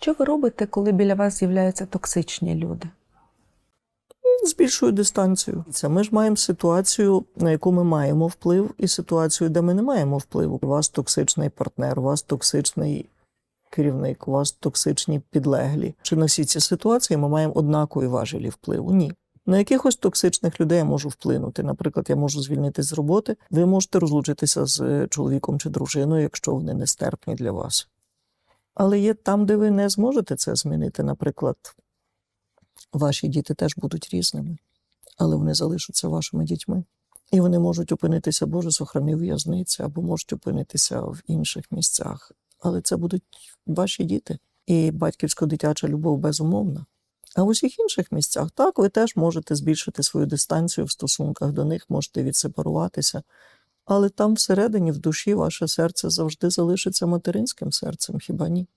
Що ви робите, коли біля вас з'являються токсичні люди? збільшую дистанцію. Це ми ж маємо ситуацію, на яку ми маємо вплив, і ситуацію, де ми не маємо впливу. У вас токсичний партнер, у вас токсичний керівник, у вас токсичні підлеглі. Чи на всі ці ситуації ми маємо однакові важелі впливу? Ні. На якихось токсичних людей я можу вплинути. Наприклад, я можу звільнитися з роботи. Ви можете розлучитися з е, чоловіком чи дружиною, якщо вони нестерпні для вас. Але є там, де ви не зможете це змінити. Наприклад, ваші діти теж будуть різними, але вони залишаться вашими дітьми. І вони можуть опинитися, Боже, сохрани в'язниці, або можуть опинитися в інших місцях. Але це будуть ваші діти. І батьківсько-дитяча любов безумовна. А в усіх інших місцях так, ви теж можете збільшити свою дистанцію в стосунках до них, можете відсепаруватися. Але там всередині, в душі, ваше серце завжди залишиться материнським серцем, хіба ні?